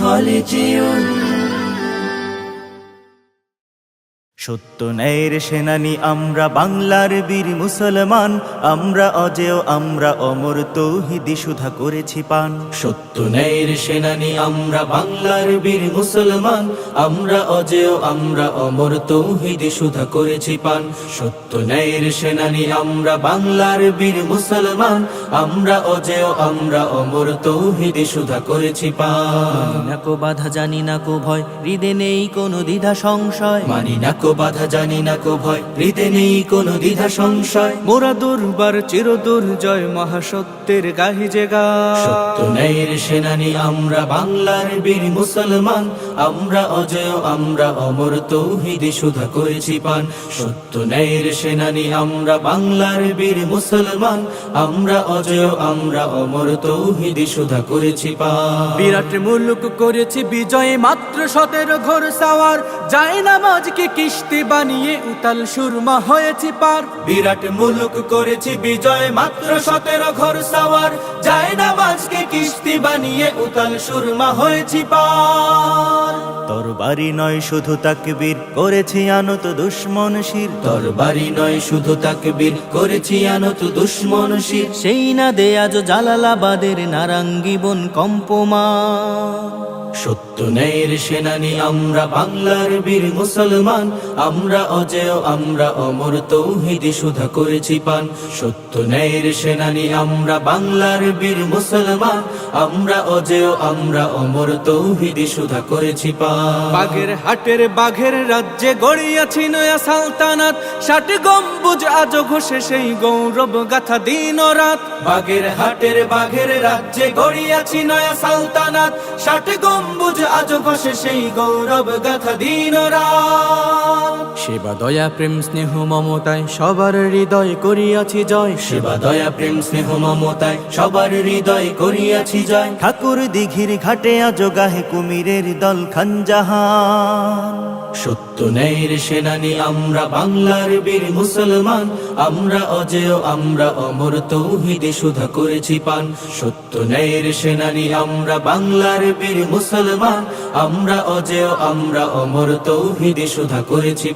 Holiday সত্য ন্যায়ের সেনানি আমরা বাংলার বীর মুসলমান আমরা অজেয় আমরা অমর তৌহিদি সুধা করেছি পান। সত্য ন্যায়ের সেনানি আমরা বাংলার বীর মুসলমান আমরা অজেয় আমরা অমর তৌহিদি সুধা করেছি পান। সত্য ন্যায়ের সেনানি আমরা বাংলার বীর মুসলমান আমরা অজেয় আমরা অমর তৌহিদি সুধা করেছি পান। না কো বাধা জানি না কো ভয় হৃদে নেই কোনো দ্বিধা সংশয়। মানি না কো বাধা জানি না কো ভয় হৃদে নেই কোনো দ্বিধা সংশয়। মোরা দুর্বার চির দুর্জয় মহাসত্যের গাহি যে সত্য ন্যায়ের সেনানি আমরা বাংলার বীর মুসলমান। আমরা অজয় আমরা অমর তৌহিদে সুধা করেছি পান। সত্য ন্যায়ের সেনানি আমরা বাংলার বীর মুসলমান। আমরা অজয় আমরা অমর তৌহিদে সুধা করেছি পান। বিরাট মুলুক করেছি বিজয়ে মাত্র সতেরো ঘোর সাওয়ার। যায় নামাজকে কিস্তি বানিয়ে উতাল সুরমা হয়েছি পার। বিরাট মুলুক করেছি বিজয় মাত্র সতেরো ঘর সাওয়ার। যায় না মাঝকে কিস্তি বানিয়ে উতাল সুরমা হয়েছি পার। তোর বাড়ি নয় শুধু তাকবীর করেছি আনত দুশ্মন শির। তোর বাড়ি নয় শুধু তাকবীর করেছি আনত দুশ্মন শির। সেই না দে আজ জালালাবাদের নারাঙ্গি বন কম্পমা সত্য ন্যায়ের সেনানি আমরা বাংলার বীর মুসলমান। আমরা অজেয় আমরা অমর তৌহিদি সুধা করেছি পান। সত্য ন্যায়ের সেনানি আমরা বাংলার বীর মুসলমান। আমরা অজেয় আমরা অমর তৌহিদি সুধা করেছি পান। বাঘের হাটের বাঘের রাজ্যে গড়িয়াছি নয়া সালতানাত। ষাট গম্বুজ আজ ঘষে সেই গৌরব গাথা দিন ও রাত। বাগের হাটের বাঘের রাজ্যে গড়িয়াছি নয়া সালতানাত। ষাট গম্বুজ আজ বসে সেই গৌরব গাথা দিন সেবা দয়া প্রেম স্নেহ মমতায় সবার হৃদয় করিয়াছি জয়। সেবা দয়া প্রেম স্নেহ মমতায় সবার হৃদয় করিয়াছি জয়। ঠাকুর দিঘির ঘাটে আজ গাহে কুমিরের দল খানজাহান। সত্য ন্যায়ের সেনানি আমরা বাংলার বীর মুসলমান। আমরা অজেয় আমরা অমর তৌহিদে সুধা করেছি পান। সত্য ন্যায়ের সেনানি আমরা বাংলার বীর মুসলমান। আমরা অজেয় আমরা অমর তৌহিদে সুধা করেছি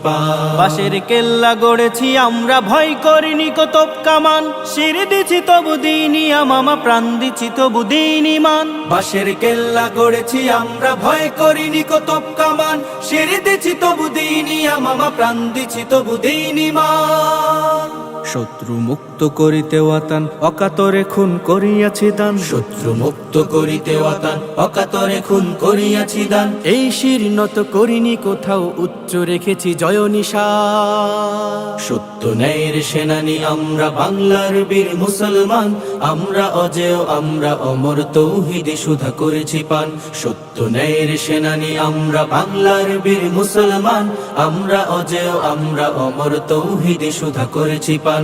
বাসের কেল্লা গড়েছি আমরা ভয় করিনি কতব কামান। শির দিছি তবু দিনই মামা প্রাণ দিছি তবু দিনই মান। বাঁশের কেল্লা গড়েছি আমরা ভয় করিনি কতব কামান। সেরে দিছি তবু দিনই মামা প্রাণ দিছি তবু দিনই মান। শত্রু মুক্ত করিতে ওয়াতান অকাতরে খুন করিয়াছি দান। শত্রু মুক্ত করিতে ওয়াতান অকাতরে খুন করিয়াছি দান। এই শির নত করিনি কোথাও উচ্চ রেখেছি জয় নিশা। সত্য ন্যায়ের সেনানি আমরা বাংলার বীর মুসলমান। আমরা অজেয় আমরা অমর তৌহিদে সুধা করেছি পান। সত্য ন্যায়ের সেনানি আমরা বাংলার বীর মুসলমান। আমরা অজেয় আমরা অমর তৌহিদে সুধা করেছি পান।